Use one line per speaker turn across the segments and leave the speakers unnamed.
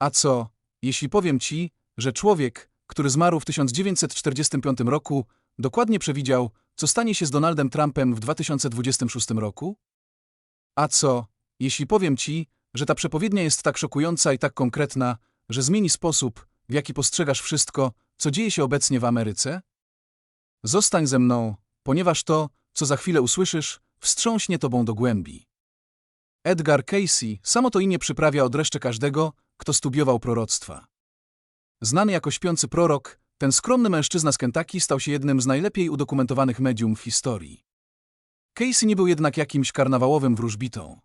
A co, jeśli powiem ci, że człowiek, który zmarł w 1945 roku, dokładnie przewidział, co stanie się z Donaldem Trumpem w 2026 roku? A co, jeśli powiem ci, że ta przepowiednia jest tak szokująca i tak konkretna, że zmieni sposób, w jaki postrzegasz wszystko, co dzieje się obecnie w Ameryce? Zostań ze mną, ponieważ to, co za chwilę usłyszysz, wstrząśnie tobą do głębi. Edgar Casey samo to imię przyprawia od reszty każdego, kto studiował proroctwa. Znany jako śpiący prorok, ten skromny mężczyzna z Kentucky stał się jednym z najlepiej udokumentowanych medium w historii. Casey nie był jednak jakimś karnawałowym wróżbitą.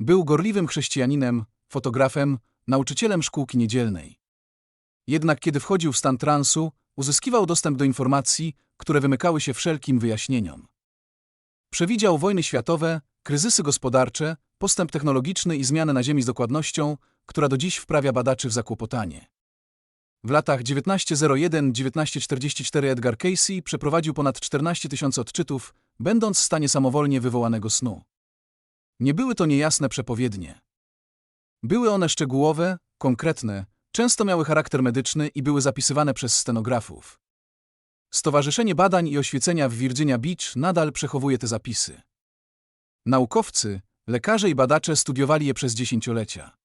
Był gorliwym chrześcijaninem, fotografem, nauczycielem szkółki niedzielnej. Jednak kiedy wchodził w stan transu, uzyskiwał dostęp do informacji, które wymykały się wszelkim wyjaśnieniom. Przewidział wojny światowe, kryzysy gospodarcze, postęp technologiczny i zmiany na Ziemi z dokładnością, która do dziś wprawia badaczy w zakłopotanie. W latach 1901-1944 Edgar Casey przeprowadził ponad 14 tysięcy odczytów, będąc w stanie samowolnie wywołanego snu. Nie były to niejasne przepowiednie. Były one szczegółowe, konkretne, często miały charakter medyczny i były zapisywane przez stenografów. Stowarzyszenie Badań i Oświecenia w Virginia Beach nadal przechowuje te zapisy. Naukowcy, lekarze i badacze studiowali je przez dziesięciolecia.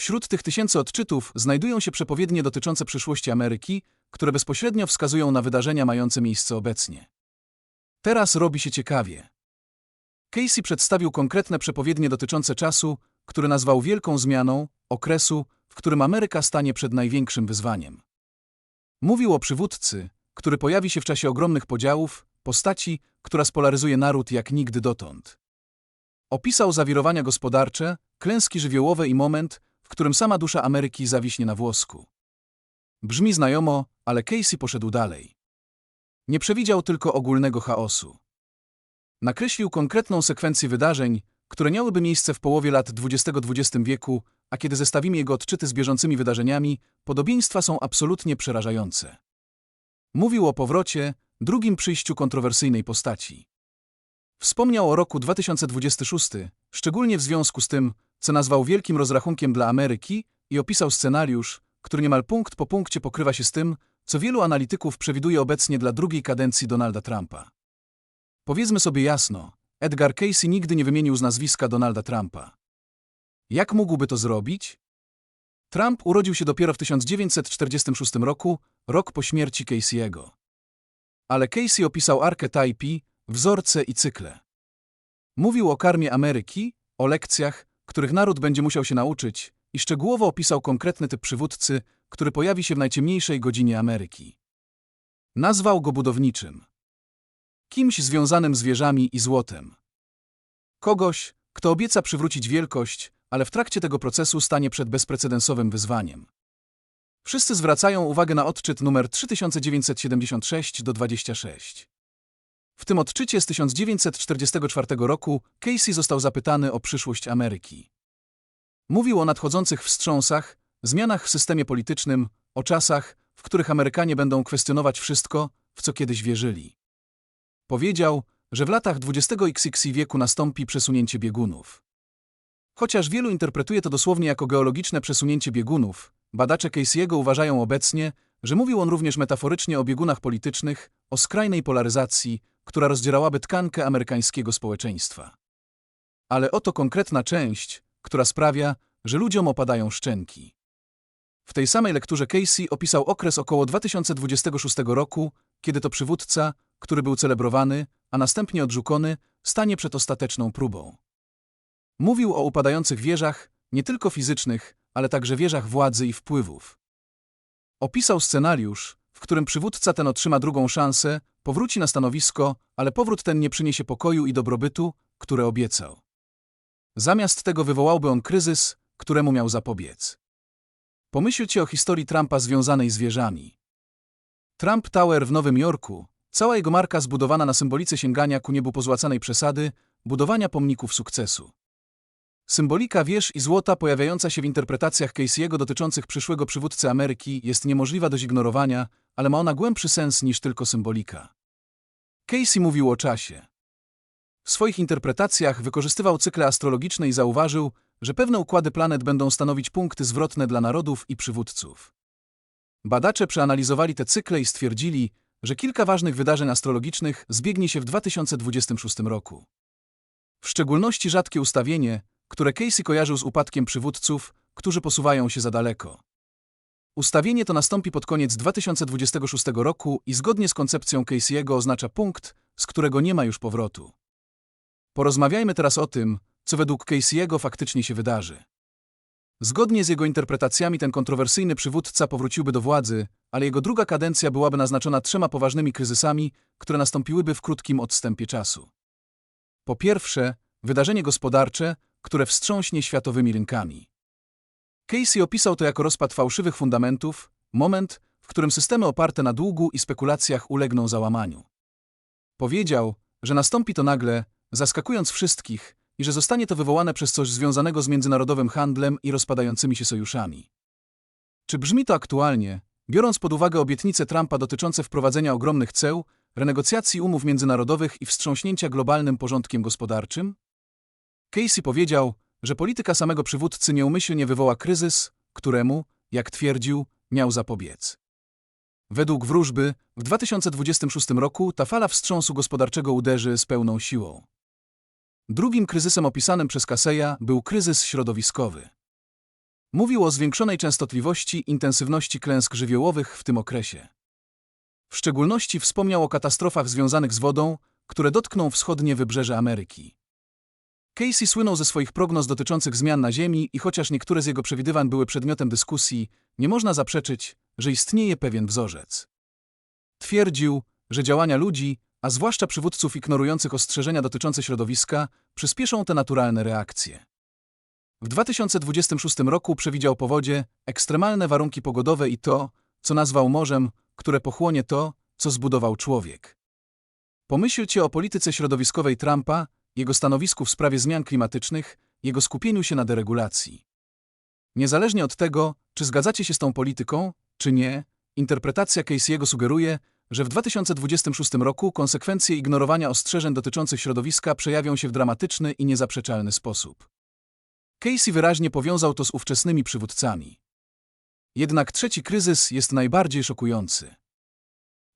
Wśród tych tysięcy odczytów znajdują się przepowiednie dotyczące przyszłości Ameryki, które bezpośrednio wskazują na wydarzenia mające miejsce obecnie. Teraz robi się ciekawie. Casey przedstawił konkretne przepowiednie dotyczące czasu, który nazwał wielką zmianą, okresu, w którym Ameryka stanie przed największym wyzwaniem. Mówił o przywódcy, który pojawi się w czasie ogromnych podziałów, postaci, która spolaryzuje naród jak nigdy dotąd. Opisał zawirowania gospodarcze, klęski żywiołowe i moment, którym sama dusza Ameryki zawiśnie na włosku. Brzmi znajomo, ale Casey poszedł dalej. Nie przewidział tylko ogólnego chaosu. Nakreślił konkretną sekwencję wydarzeń, które miałyby miejsce w połowie lat XX-XX wieku, a kiedy zestawimy jego odczyty z bieżącymi wydarzeniami, podobieństwa są absolutnie przerażające. Mówił o powrocie, drugim przyjściu kontrowersyjnej postaci. Wspomniał o roku 2026, szczególnie w związku z tym, co nazwał wielkim rozrachunkiem dla Ameryki i opisał scenariusz, który niemal punkt po punkcie pokrywa się z tym, co wielu analityków przewiduje obecnie dla drugiej kadencji Donalda Trumpa. Powiedzmy sobie jasno, Edgar Casey nigdy nie wymienił z nazwiska Donalda Trumpa. Jak mógłby to zrobić? Trump urodził się dopiero w 1946 roku, rok po śmierci Casey'ego. Ale Casey opisał archetypy, wzorce i cykle. Mówił o karmie Ameryki, o lekcjach, których naród będzie musiał się nauczyć i szczegółowo opisał konkretny typ przywódcy, który pojawi się w najciemniejszej godzinie Ameryki. Nazwał go budowniczym. Kimś związanym z wieżami i złotem. Kogoś, kto obieca przywrócić wielkość, ale w trakcie tego procesu stanie przed bezprecedensowym wyzwaniem. Wszyscy zwracają uwagę na odczyt numer 3976 do 26. W tym odczycie z 1944 roku Casey został zapytany o przyszłość Ameryki. Mówił o nadchodzących wstrząsach, zmianach w systemie politycznym, o czasach, w których Amerykanie będą kwestionować wszystko, w co kiedyś wierzyli. Powiedział, że w latach XX wieku nastąpi przesunięcie biegunów. Chociaż wielu interpretuje to dosłownie jako geologiczne przesunięcie biegunów, badacze Casey'ego uważają obecnie, że mówił on również metaforycznie o biegunach politycznych, o skrajnej polaryzacji, która rozdzierałaby tkankę amerykańskiego społeczeństwa. Ale oto konkretna część, która sprawia, że ludziom opadają szczęki. W tej samej lekturze Casey opisał okres około 2026 roku, kiedy to przywódca, który był celebrowany, a następnie odrzucony, stanie przed ostateczną próbą. Mówił o upadających wieżach, nie tylko fizycznych, ale także wieżach władzy i wpływów. Opisał scenariusz, w którym przywódca ten otrzyma drugą szansę, powróci na stanowisko, ale powrót ten nie przyniesie pokoju i dobrobytu, które obiecał. Zamiast tego wywołałby on kryzys, któremu miał zapobiec. Pomyślcie o historii Trumpa związanej z wieżami. Trump Tower w Nowym Jorku, cała jego marka zbudowana na symbolice sięgania ku niebu pozłacanej przesady, budowania pomników sukcesu. Symbolika wież i złota pojawiająca się w interpretacjach Casey'ego dotyczących przyszłego przywódcy Ameryki jest niemożliwa do zignorowania, ale ma ona głębszy sens niż tylko symbolika. Casey mówił o czasie. W swoich interpretacjach wykorzystywał cykle astrologiczne i zauważył, że pewne układy planet będą stanowić punkty zwrotne dla narodów i przywódców. Badacze przeanalizowali te cykle i stwierdzili, że kilka ważnych wydarzeń astrologicznych zbiegnie się w 2026 roku. W szczególności rzadkie ustawienie, które Casey kojarzył z upadkiem przywódców, którzy posuwają się za daleko. Ustawienie to nastąpi pod koniec 2026 roku i zgodnie z koncepcją Casey'ego oznacza punkt, z którego nie ma już powrotu. Porozmawiajmy teraz o tym, co według Casey'ego faktycznie się wydarzy. Zgodnie z jego interpretacjami ten kontrowersyjny przywódca powróciłby do władzy, ale jego druga kadencja byłaby naznaczona trzema poważnymi kryzysami, które nastąpiłyby w krótkim odstępie czasu. Po pierwsze, wydarzenie gospodarcze, które wstrząśnie światowymi rynkami. Casey opisał to jako rozpad fałszywych fundamentów, moment, w którym systemy oparte na długu i spekulacjach ulegną załamaniu. Powiedział, że nastąpi to nagle, zaskakując wszystkich, i że zostanie to wywołane przez coś związanego z międzynarodowym handlem i rozpadającymi się sojuszami. Czy brzmi to aktualnie, biorąc pod uwagę obietnice Trumpa dotyczące wprowadzenia ogromnych ceł, renegocjacji umów międzynarodowych i wstrząśnięcia globalnym porządkiem gospodarczym? Casey powiedział, że polityka samego przywódcy nieumyślnie wywoła kryzys, któremu, jak twierdził, miał zapobiec. Według wróżby, w 2026 roku ta fala wstrząsu gospodarczego uderzy z pełną siłą. Drugim kryzysem opisanym przez Kaseja był kryzys środowiskowy. Mówił o zwiększonej częstotliwości intensywności klęsk żywiołowych w tym okresie. W szczególności wspomniał o katastrofach związanych z wodą, które dotkną wschodnie wybrzeże Ameryki. Casey słynął ze swoich prognoz dotyczących zmian na Ziemi i chociaż niektóre z jego przewidywań były przedmiotem dyskusji, nie można zaprzeczyć, że istnieje pewien wzorzec. Twierdził, że działania ludzi, a zwłaszcza przywódców ignorujących ostrzeżenia dotyczące środowiska, przyspieszą te naturalne reakcje. W 2026 roku przewidział powodzie, ekstremalne warunki pogodowe i to, co nazwał morzem, które pochłonie to, co zbudował człowiek. Pomyślcie o polityce środowiskowej Trumpa, jego stanowisku w sprawie zmian klimatycznych, jego skupieniu się na deregulacji. Niezależnie od tego, czy zgadzacie się z tą polityką, czy nie, interpretacja Casey'ego sugeruje, że w 2026 roku konsekwencje ignorowania ostrzeżeń dotyczących środowiska przejawią się w dramatyczny i niezaprzeczalny sposób. Casey wyraźnie powiązał to z ówczesnymi przywódcami. Jednak trzeci kryzys jest najbardziej szokujący.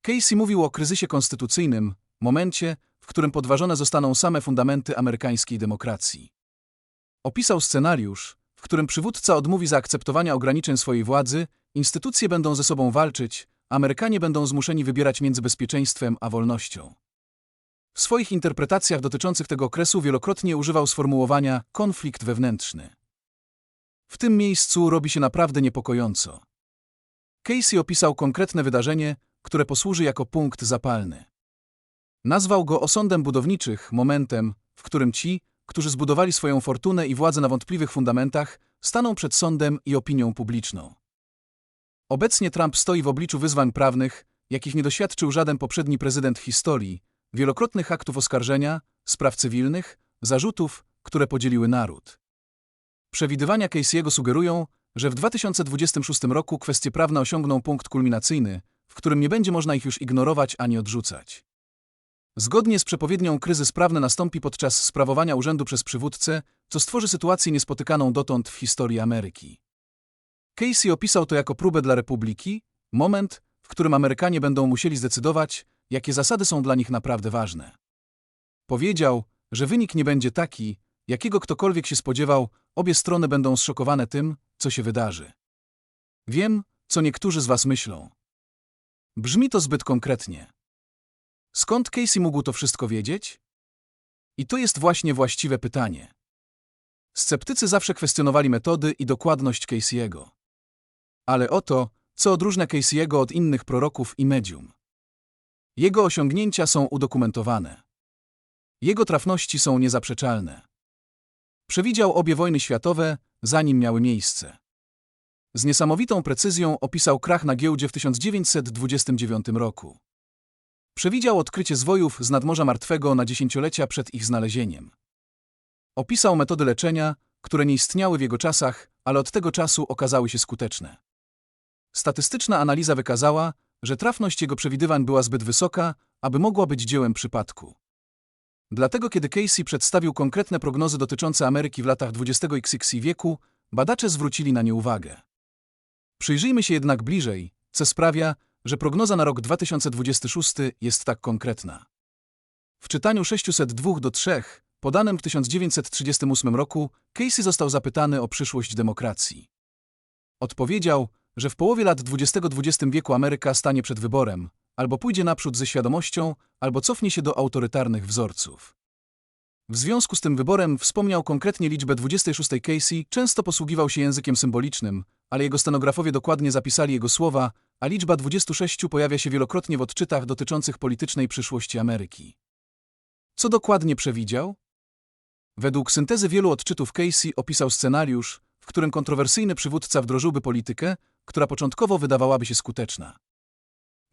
Casey mówił o kryzysie konstytucyjnym, momencie, w którym podważone zostaną same fundamenty amerykańskiej demokracji. Opisał scenariusz, w którym przywódca odmówi zaakceptowania ograniczeń swojej władzy, instytucje będą ze sobą walczyć, Amerykanie będą zmuszeni wybierać między bezpieczeństwem a wolnością. W swoich interpretacjach dotyczących tego okresu wielokrotnie używał sformułowania konflikt wewnętrzny. W tym miejscu robi się naprawdę niepokojąco. Casey opisał konkretne wydarzenie, które posłuży jako punkt zapalny. Nazwał go osądem budowniczych, momentem, w którym ci, którzy zbudowali swoją fortunę i władzę na wątpliwych fundamentach, staną przed sądem i opinią publiczną. Obecnie Trump stoi w obliczu wyzwań prawnych, jakich nie doświadczył żaden poprzedni prezydent historii, wielokrotnych aktów oskarżenia, spraw cywilnych, zarzutów, które podzieliły naród. Przewidywania Casey'ego sugerują, że w 2026 roku kwestie prawne osiągną punkt kulminacyjny, w którym nie będzie można ich już ignorować ani odrzucać. Zgodnie z przepowiednią kryzys prawny nastąpi podczas sprawowania urzędu przez przywódcę, co stworzy sytuację niespotykaną dotąd w historii Ameryki. Casey opisał to jako próbę dla Republiki, moment, w którym Amerykanie będą musieli zdecydować, jakie zasady są dla nich naprawdę ważne. Powiedział, że wynik nie będzie taki, jakiego ktokolwiek się spodziewał, obie strony będą zszokowane tym, co się wydarzy. Wiem, co niektórzy z was myślą. Brzmi to zbyt konkretnie. Skąd Casey mógł to wszystko wiedzieć? I to jest właśnie właściwe pytanie. Sceptycy zawsze kwestionowali metody i dokładność Casey'ego. Ale oto, co odróżnia Casey'ego od innych proroków i medium. Jego osiągnięcia są udokumentowane. Jego trafności są niezaprzeczalne. Przewidział obie wojny światowe, zanim miały miejsce. Z niesamowitą precyzją opisał krach na giełdzie w 1929 roku. Przewidział odkrycie zwojów z nadmorza martwego na dziesięciolecia przed ich znalezieniem. Opisał metody leczenia, które nie istniały w jego czasach, ale od tego czasu okazały się skuteczne. Statystyczna analiza wykazała, że trafność jego przewidywań była zbyt wysoka, aby mogła być dziełem przypadku. Dlatego kiedy Casey przedstawił konkretne prognozy dotyczące Ameryki w latach XX wieku, badacze zwrócili na nie uwagę. Przyjrzyjmy się jednak bliżej, co sprawia, że prognoza na rok 2026 jest tak konkretna. W czytaniu 602 do 3, podanym w 1938 roku, Casey został zapytany o przyszłość demokracji. Odpowiedział, że w połowie lat XX XX wieku Ameryka stanie przed wyborem, albo pójdzie naprzód ze świadomością, albo cofnie się do autorytarnych wzorców. W związku z tym wyborem wspomniał konkretnie liczbę 26 Casey, często posługiwał się językiem symbolicznym, ale jego stenografowie dokładnie zapisali jego słowa, a liczba 26 pojawia się wielokrotnie w odczytach dotyczących politycznej przyszłości Ameryki. Co dokładnie przewidział? Według syntezy wielu odczytów Casey opisał scenariusz, w którym kontrowersyjny przywódca wdrożyłby politykę, która początkowo wydawałaby się skuteczna.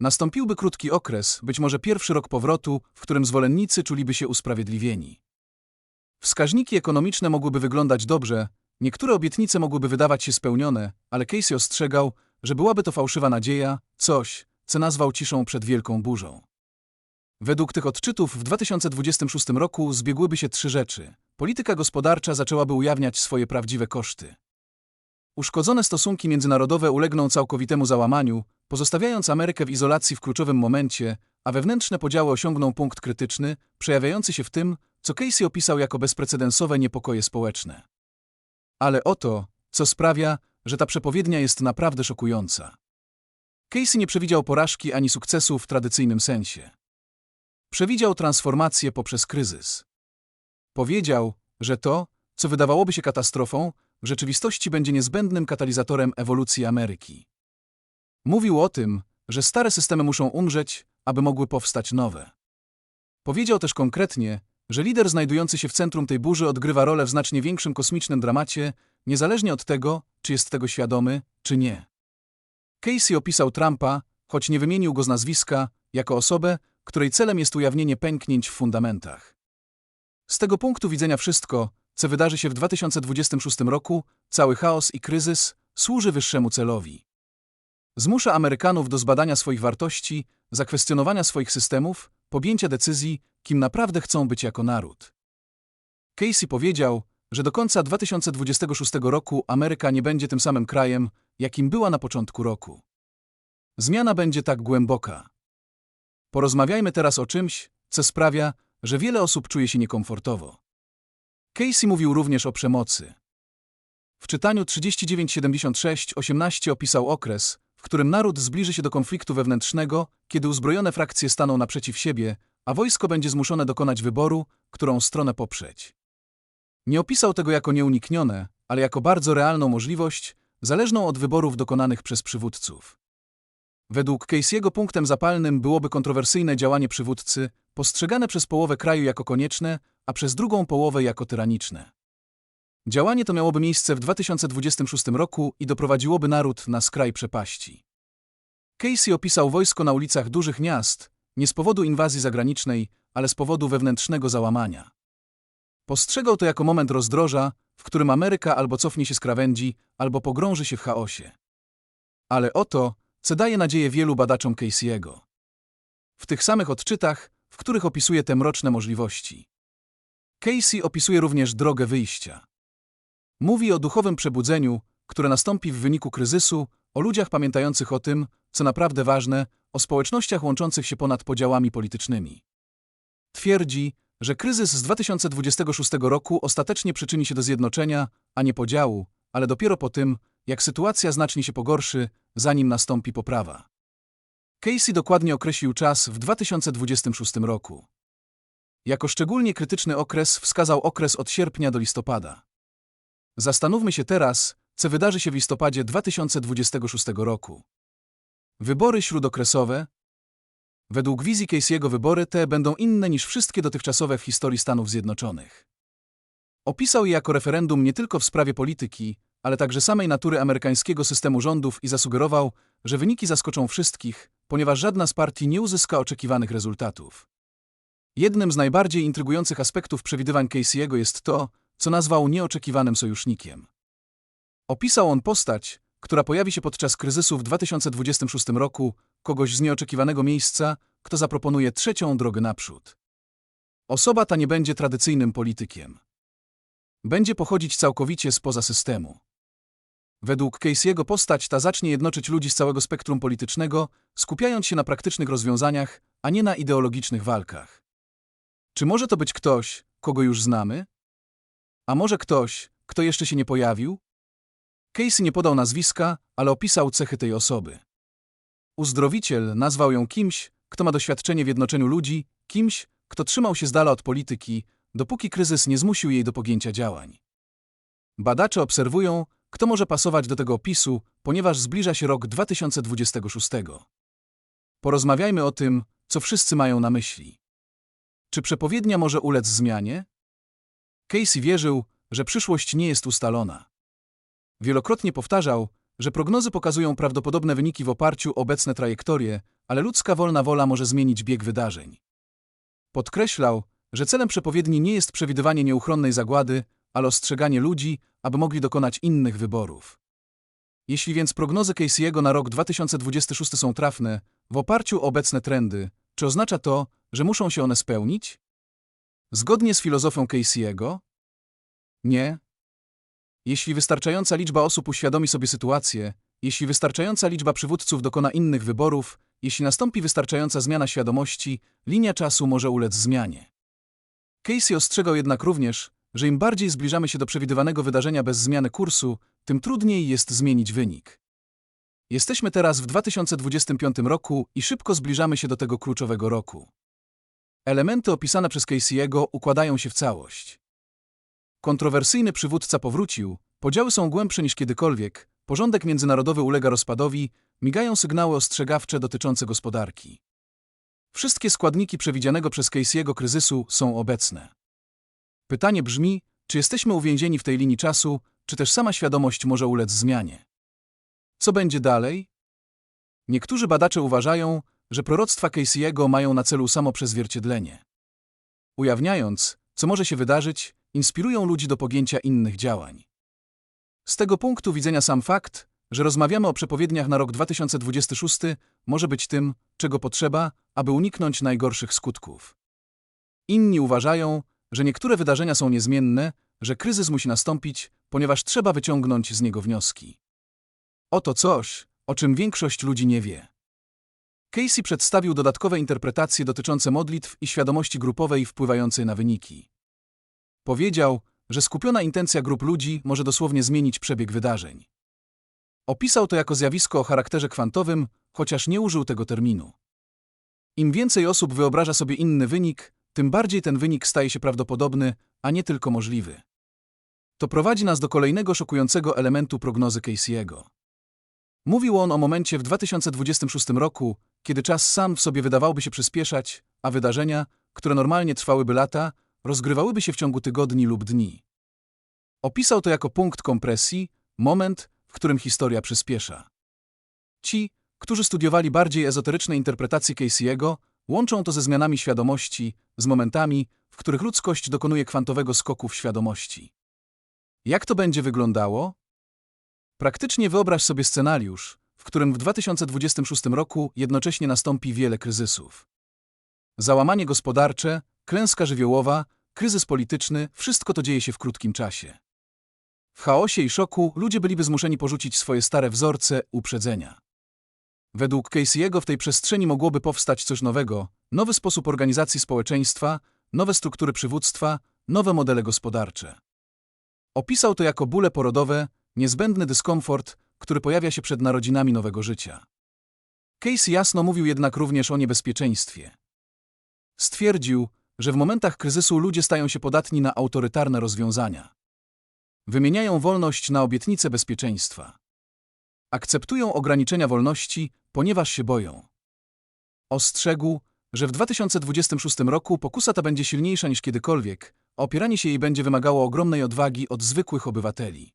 Nastąpiłby krótki okres, być może pierwszy rok powrotu, w którym zwolennicy czuliby się usprawiedliwieni. Wskaźniki ekonomiczne mogłyby wyglądać dobrze, niektóre obietnice mogłyby wydawać się spełnione, ale Casey ostrzegał, że byłaby to fałszywa nadzieja, coś, co nazwał ciszą przed wielką burzą. Według tych odczytów w 2026 roku zbiegłyby się trzy rzeczy. Polityka gospodarcza zaczęłaby ujawniać swoje prawdziwe koszty. Uszkodzone stosunki międzynarodowe ulegną całkowitemu załamaniu, pozostawiając Amerykę w izolacji w kluczowym momencie, a wewnętrzne podziały osiągną punkt krytyczny, przejawiający się w tym, co Casey opisał jako bezprecedensowe niepokoje społeczne. Ale oto, co sprawia, że ta przepowiednia jest naprawdę szokująca. Casey nie przewidział porażki ani sukcesu w tradycyjnym sensie. Przewidział transformację poprzez kryzys. Powiedział, że to, co wydawałoby się katastrofą, w rzeczywistości będzie niezbędnym katalizatorem ewolucji Ameryki. Mówił o tym, że stare systemy muszą umrzeć, aby mogły powstać nowe. Powiedział też konkretnie, że lider znajdujący się w centrum tej burzy odgrywa rolę w znacznie większym kosmicznym dramacie, niezależnie od tego, czy jest tego świadomy, czy nie. Casey opisał Trumpa, choć nie wymienił go z nazwiska, jako osobę, której celem jest ujawnienie pęknięć w fundamentach. Z tego punktu widzenia wszystko, co wydarzy się w 2026 roku, cały chaos i kryzys, służy wyższemu celowi. Zmusza Amerykanów do zbadania swoich wartości, zakwestionowania swoich systemów, podjęcia decyzji, kim naprawdę chcą być jako naród. Casey powiedział, że do końca 2026 roku Ameryka nie będzie tym samym krajem, jakim była na początku roku. Zmiana będzie tak głęboka. Porozmawiajmy teraz o czymś, co sprawia, że wiele osób czuje się niekomfortowo. Casey mówił również o przemocy. W czytaniu 3976-18 opisał okres, w którym naród zbliży się do konfliktu wewnętrznego, kiedy uzbrojone frakcje staną naprzeciw siebie, a wojsko będzie zmuszone dokonać wyboru, którą stronę poprzeć. Nie opisał tego jako nieuniknione, ale jako bardzo realną możliwość, zależną od wyborów dokonanych przez przywódców. Według Casey'ego punktem zapalnym byłoby kontrowersyjne działanie przywódcy, postrzegane przez połowę kraju jako konieczne, a przez drugą połowę jako tyraniczne. Działanie to miałoby miejsce w 2026 roku i doprowadziłoby naród na skraj przepaści. Casey opisał wojsko na ulicach dużych miast, nie z powodu inwazji zagranicznej, ale z powodu wewnętrznego załamania. Postrzegał to jako moment rozdroża, w którym Ameryka albo cofnie się z krawędzi, albo pogrąży się w chaosie. Ale oto, co daje nadzieję wielu badaczom Casey'ego. W tych samych odczytach, w których opisuje te mroczne możliwości. Casey opisuje również drogę wyjścia. Mówi o duchowym przebudzeniu, które nastąpi w wyniku kryzysu, o ludziach pamiętających o tym, co naprawdę ważne, o społecznościach łączących się ponad podziałami politycznymi. Twierdzi, że kryzys z 2026 roku ostatecznie przyczyni się do zjednoczenia, a nie podziału, ale dopiero po tym, jak sytuacja znacznie się pogorszy, zanim nastąpi poprawa. Casey dokładnie określił czas w 2026 roku. Jako szczególnie krytyczny okres wskazał okres od sierpnia do listopada. Zastanówmy się teraz, co wydarzy się w listopadzie 2026 roku. Wybory śródokresowe. Według wizji Casey'ego wybory te będą inne niż wszystkie dotychczasowe w historii Stanów Zjednoczonych. Opisał je jako referendum nie tylko w sprawie polityki, ale także samej natury amerykańskiego systemu rządów i zasugerował, że wyniki zaskoczą wszystkich, ponieważ żadna z partii nie uzyska oczekiwanych rezultatów. Jednym z najbardziej intrygujących aspektów przewidywań Casey'ego jest to, co nazwał nieoczekiwanym sojusznikiem. Opisał on postać, która pojawi się podczas kryzysu w 2026 roku, kogoś z nieoczekiwanego miejsca, kto zaproponuje trzecią drogę naprzód. Osoba ta nie będzie tradycyjnym politykiem. Będzie pochodzić całkowicie spoza systemu. Według Casey'ego postać ta zacznie jednoczyć ludzi z całego spektrum politycznego, skupiając się na praktycznych rozwiązaniach, a nie na ideologicznych walkach. Czy może to być ktoś, kogo już znamy? A może ktoś, kto jeszcze się nie pojawił? Casey nie podał nazwiska, ale opisał cechy tej osoby. Uzdrowiciel nazwał ją kimś, kto ma doświadczenie w jednoczeniu ludzi, kimś, kto trzymał się z dala od polityki, dopóki kryzys nie zmusił jej do pogięcia działań. Badacze obserwują, kto może pasować do tego opisu, ponieważ zbliża się rok 2026. Porozmawiajmy o tym, co wszyscy mają na myśli. Czy przepowiednia może ulec zmianie? Casey wierzył, że przyszłość nie jest ustalona. Wielokrotnie powtarzał, że prognozy pokazują prawdopodobne wyniki w oparciu o obecne trajektorie, ale ludzka wolna wola może zmienić bieg wydarzeń. Podkreślał, że celem przepowiedni nie jest przewidywanie nieuchronnej zagłady, ale ostrzeganie ludzi, aby mogli dokonać innych wyborów. Jeśli więc prognozy Casey'ego na rok 2026 są trafne, w oparciu o obecne trendy, czy oznacza to, że muszą się one spełnić? Zgodnie z filozofią Casey'ego? Nie. Jeśli wystarczająca liczba osób uświadomi sobie sytuację, jeśli wystarczająca liczba przywódców dokona innych wyborów, jeśli nastąpi wystarczająca zmiana świadomości, linia czasu może ulec zmianie. Casey ostrzegał jednak również, że im bardziej zbliżamy się do przewidywanego wydarzenia bez zmiany kursu, tym trudniej jest zmienić wynik. Jesteśmy teraz w 2025 roku i szybko zbliżamy się do tego kluczowego roku. Elementy opisane przez Casey'ego układają się w całość. Kontrowersyjny przywódca powrócił, podziały są głębsze niż kiedykolwiek, porządek międzynarodowy ulega rozpadowi, migają sygnały ostrzegawcze dotyczące gospodarki. Wszystkie składniki przewidzianego przez Casey'ego kryzysu są obecne. Pytanie brzmi, czy jesteśmy uwięzieni w tej linii czasu, czy też sama świadomość może ulec zmianie. Co będzie dalej? Niektórzy badacze uważają, że proroctwa Casey'ego mają na celu samo przezwierciedlenie. Ujawniając, co może się wydarzyć, inspirują ludzi do pogięcia innych działań. Z tego punktu widzenia sam fakt, że rozmawiamy o przepowiedniach na rok 2026, może być tym, czego potrzeba, aby uniknąć najgorszych skutków. Inni uważają, że niektóre wydarzenia są niezmienne, że kryzys musi nastąpić, ponieważ trzeba wyciągnąć z niego wnioski. Oto coś, o czym większość ludzi nie wie. Casey przedstawił dodatkowe interpretacje dotyczące modlitw i świadomości grupowej wpływającej na wyniki. Powiedział, że skupiona intencja grup ludzi może dosłownie zmienić przebieg wydarzeń. Opisał to jako zjawisko o charakterze kwantowym, chociaż nie użył tego terminu. Im więcej osób wyobraża sobie inny wynik, tym bardziej ten wynik staje się prawdopodobny, a nie tylko możliwy. To prowadzi nas do kolejnego szokującego elementu prognozy Casey'ego. Mówił on o momencie w 2026 roku, kiedy czas sam w sobie wydawałby się przyspieszać, a wydarzenia, które normalnie trwałyby lata, rozgrywałyby się w ciągu tygodni lub dni. Opisał to jako punkt kompresji, moment, w którym historia przyspiesza. Ci, którzy studiowali bardziej ezoteryczne interpretacje Casey'ego, łączą to ze zmianami świadomości, z momentami, w których ludzkość dokonuje kwantowego skoku w świadomości. Jak to będzie wyglądało? Praktycznie wyobraź sobie scenariusz, w którym w 2026 roku jednocześnie nastąpi wiele kryzysów. Załamanie gospodarcze, klęska żywiołowa, kryzys polityczny, wszystko to dzieje się w krótkim czasie. W chaosie i szoku ludzie byliby zmuszeni porzucić swoje stare wzorce, uprzedzenia. Według Casey'ego w tej przestrzeni mogłoby powstać coś nowego, nowy sposób organizacji społeczeństwa, nowe struktury przywództwa, nowe modele gospodarcze. Opisał to jako bóle porodowe, niezbędny dyskomfort, który pojawia się przed narodzinami nowego życia. Casey jasno mówił jednak również o niebezpieczeństwie. Stwierdził, że w momentach kryzysu ludzie stają się podatni na autorytarne rozwiązania. Wymieniają wolność na obietnicę bezpieczeństwa. Akceptują ograniczenia wolności, ponieważ się boją. Ostrzegł, że w 2026 roku pokusa ta będzie silniejsza niż kiedykolwiek, a opieranie się jej będzie wymagało ogromnej odwagi od zwykłych obywateli.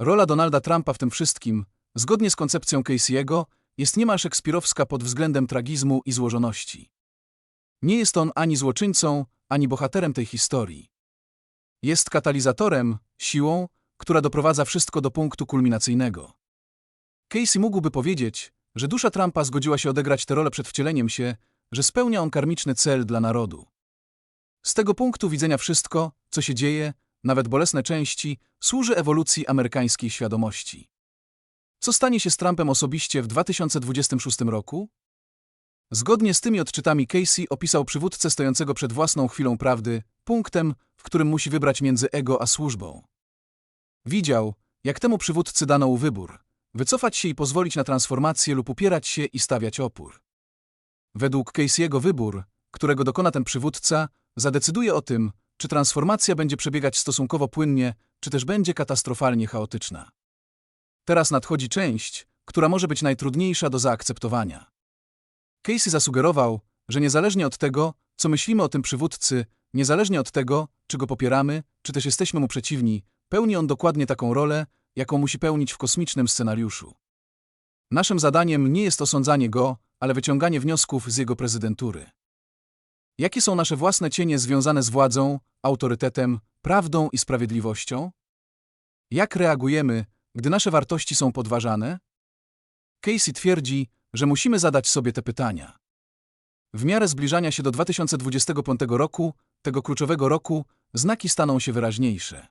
Rola Donalda Trumpa w tym wszystkim, zgodnie z koncepcją Casey'ego, jest niemal szekspirowska pod względem tragizmu i złożoności. Nie jest on ani złoczyńcą, ani bohaterem tej historii. Jest katalizatorem, siłą, która doprowadza wszystko do punktu kulminacyjnego. Casey mógłby powiedzieć, że dusza Trumpa zgodziła się odegrać tę rolę przed wcieleniem się, że spełnia on karmiczny cel dla narodu. Z tego punktu widzenia wszystko, co się dzieje, nawet bolesne części, służy ewolucji amerykańskiej świadomości. Co stanie się z Trumpem osobiście w 2026 roku? Zgodnie z tymi odczytami Casey opisał przywódcę stojącego przed własną chwilą prawdy, punktem, w którym musi wybrać między ego a służbą. Widział, jak temu przywódcy dano wybór wycofać się i pozwolić na transformację lub upierać się i stawiać opór. Według Casey'ego wybór, którego dokona ten przywódca, zadecyduje o tym, czy transformacja będzie przebiegać stosunkowo płynnie, czy też będzie katastrofalnie chaotyczna. Teraz nadchodzi część, która może być najtrudniejsza do zaakceptowania. Casey zasugerował, że niezależnie od tego, co myślimy o tym przywódcy, niezależnie od tego, czy go popieramy, czy też jesteśmy mu przeciwni, pełni on dokładnie taką rolę, jaką musi pełnić w kosmicznym scenariuszu. Naszym zadaniem nie jest osądzanie go, ale wyciąganie wniosków z jego prezydentury. Jakie są nasze własne cienie związane z władzą, autorytetem, prawdą i sprawiedliwością? Jak reagujemy, gdy nasze wartości są podważane? Casey twierdzi, że musimy zadać sobie te pytania. W miarę zbliżania się do 2025 roku, tego kluczowego roku, znaki staną się wyraźniejsze.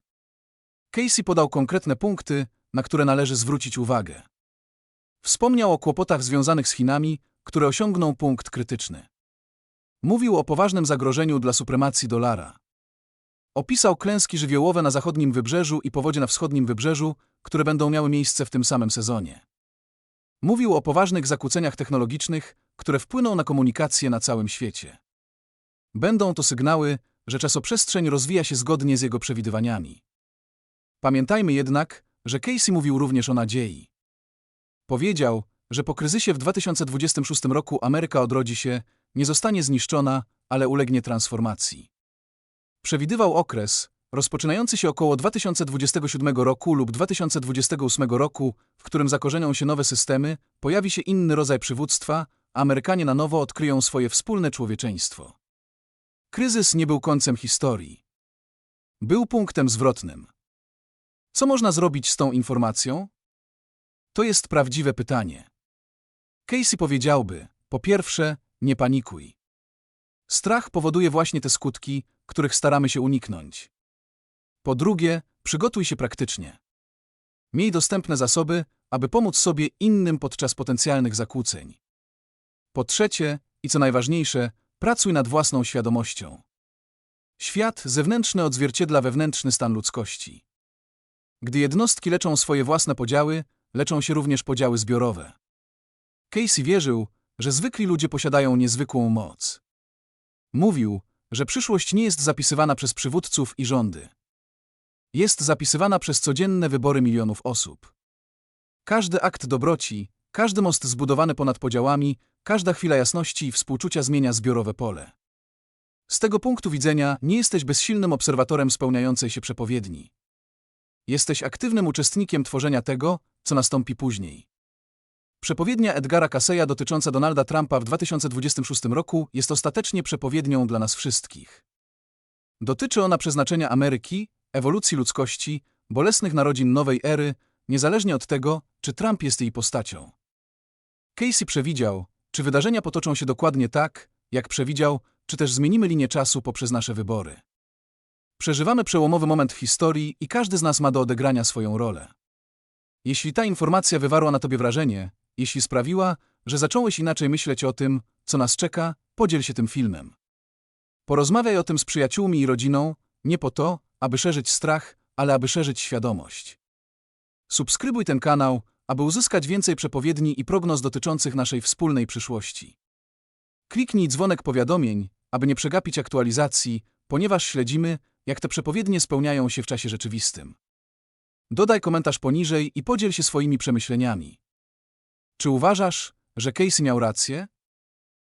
Casey podał konkretne punkty, na które należy zwrócić uwagę. Wspomniał o kłopotach związanych z Chinami, które osiągną punkt krytyczny. Mówił o poważnym zagrożeniu dla supremacji dolara. Opisał klęski żywiołowe na zachodnim wybrzeżu i powodzie na wschodnim wybrzeżu, które będą miały miejsce w tym samym sezonie. Mówił o poważnych zakłóceniach technologicznych, które wpłyną na komunikację na całym świecie. Będą to sygnały, że czasoprzestrzeń rozwija się zgodnie z jego przewidywaniami. Pamiętajmy jednak, że Casey mówił również o nadziei. Powiedział, że po kryzysie w 2026 roku Ameryka odrodzi się, nie zostanie zniszczona, ale ulegnie transformacji. Przewidywał okres, rozpoczynający się około 2027 roku lub 2028 roku, w którym zakorzenią się nowe systemy, pojawi się inny rodzaj przywództwa, a Amerykanie na nowo odkryją swoje wspólne człowieczeństwo. Kryzys nie był końcem historii. Był punktem zwrotnym. Co można zrobić z tą informacją? To jest prawdziwe pytanie. Casey powiedziałby, po pierwsze, nie panikuj. Strach powoduje właśnie te skutki, których staramy się uniknąć. Po drugie, przygotuj się praktycznie. Miej dostępne zasoby, aby pomóc sobie innym podczas potencjalnych zakłóceń. Po trzecie, i co najważniejsze, pracuj nad własną świadomością. Świat zewnętrzny odzwierciedla wewnętrzny stan ludzkości. Gdy jednostki leczą swoje własne podziały, leczą się również podziały zbiorowe. Casey wierzył, że zwykli ludzie posiadają niezwykłą moc. Mówił, że przyszłość nie jest zapisywana przez przywódców i rządy. Jest zapisywana przez codzienne wybory milionów osób. Każdy akt dobroci, każdy most zbudowany ponad podziałami, każda chwila jasności i współczucia zmienia zbiorowe pole. Z tego punktu widzenia nie jesteś bezsilnym obserwatorem spełniającej się przepowiedni. Jesteś aktywnym uczestnikiem tworzenia tego, co nastąpi później. Przepowiednia Edgara Casseya dotycząca Donalda Trumpa w 2026 roku jest ostatecznie przepowiednią dla nas wszystkich. Dotyczy ona przeznaczenia Ameryki, ewolucji ludzkości, bolesnych narodzin nowej ery, niezależnie od tego, czy Trump jest jej postacią. Casey przewidział, czy wydarzenia potoczą się dokładnie tak, jak przewidział, czy też zmienimy linię czasu poprzez nasze wybory. Przeżywamy przełomowy moment w historii i każdy z nas ma do odegrania swoją rolę. Jeśli ta informacja wywarła na tobie wrażenie, jeśli sprawiła, że zacząłeś inaczej myśleć o tym, co nas czeka, podziel się tym filmem. Porozmawiaj o tym z przyjaciółmi i rodziną, nie po to, aby szerzyć strach, ale aby szerzyć świadomość. Subskrybuj ten kanał, aby uzyskać więcej przepowiedni i prognoz dotyczących naszej wspólnej przyszłości. Kliknij dzwonek powiadomień, aby nie przegapić aktualizacji, ponieważ śledzimy, jak te przepowiednie spełniają się w czasie rzeczywistym. Dodaj komentarz poniżej i podziel się swoimi przemyśleniami. Czy uważasz, że Casey miał rację?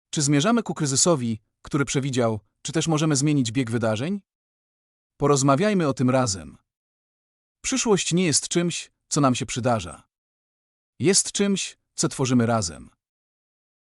Czy zmierzamy ku kryzysowi, który przewidział, czy też możemy zmienić bieg wydarzeń? Porozmawiajmy o tym razem. Przyszłość nie jest czymś, co nam się przydarza. Jest czymś, co tworzymy razem.